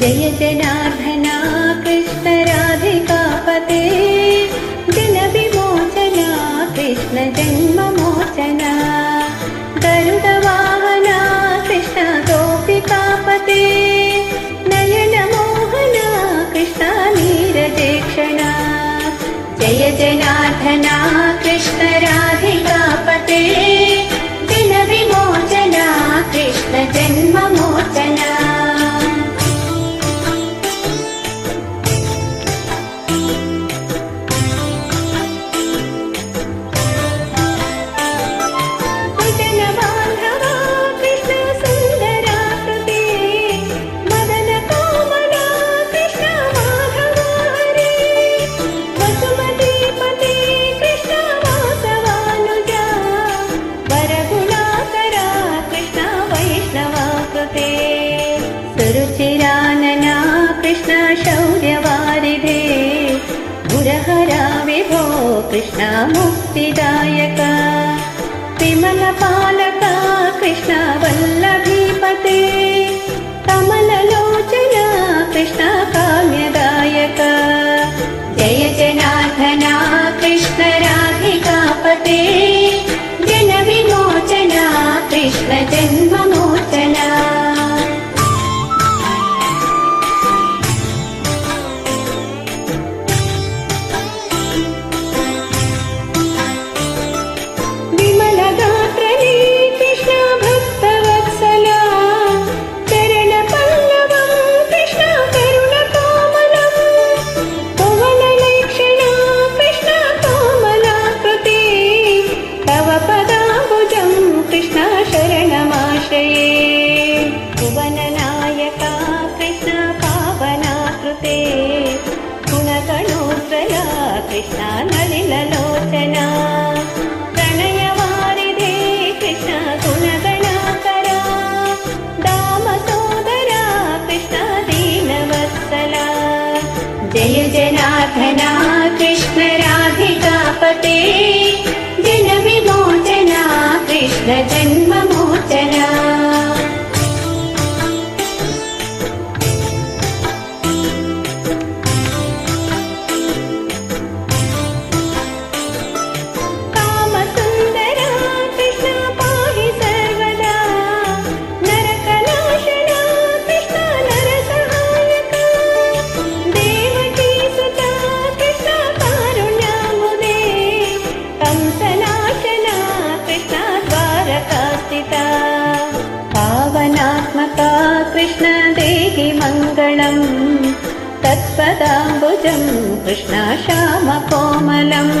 जय जनार्दन కృష్ణ ముక్తిదాయక విమల పాలక కృష్ణ వల్లభీపతే తమ भुवननायका कृष्ण पावनाकृते गुणगणोज्ज्वला कृष्ण नलिललोचना प्रणयवारिधे कृष्ण गुणगणाकरा दामसोदरा कृष्ण दीनवत्सला जय जनार्दना कृष्ण राधिकापते जनविमोचना कृष्ण तत्पदाम्बुजं कृष्ण श्यामकोमलम्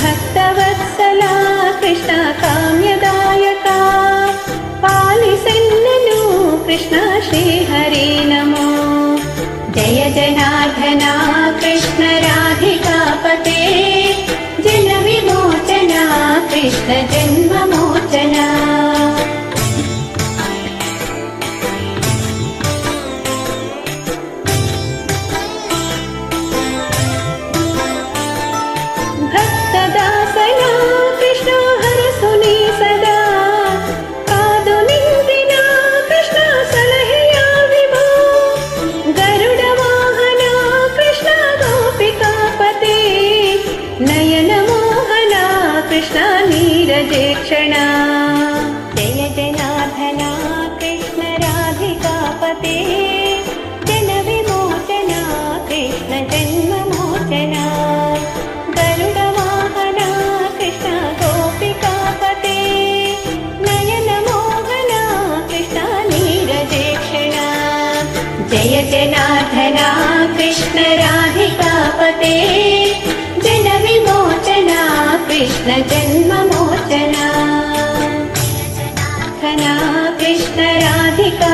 भक्तवत्सला कृष्ण काम्यदायका पालिसन्ननु कृष्ण श्रीहरि नमो। जय जनार्दना कृष्ण राधिकापते जनविमोचना कृष्ण कृष्णा नीरजेक्षणा जय जनाथना कृष्णराधिकापते जनविमोचना कृष्णजन्ममोचना। गरुडमोहना कृष्ण गोपिका पते नयनमोहना कृष्णा निरजेक्षणा जय जनार्दना कृष्ण राधिकापते कृष्ण जन्म मोचना कृष्ण राधिका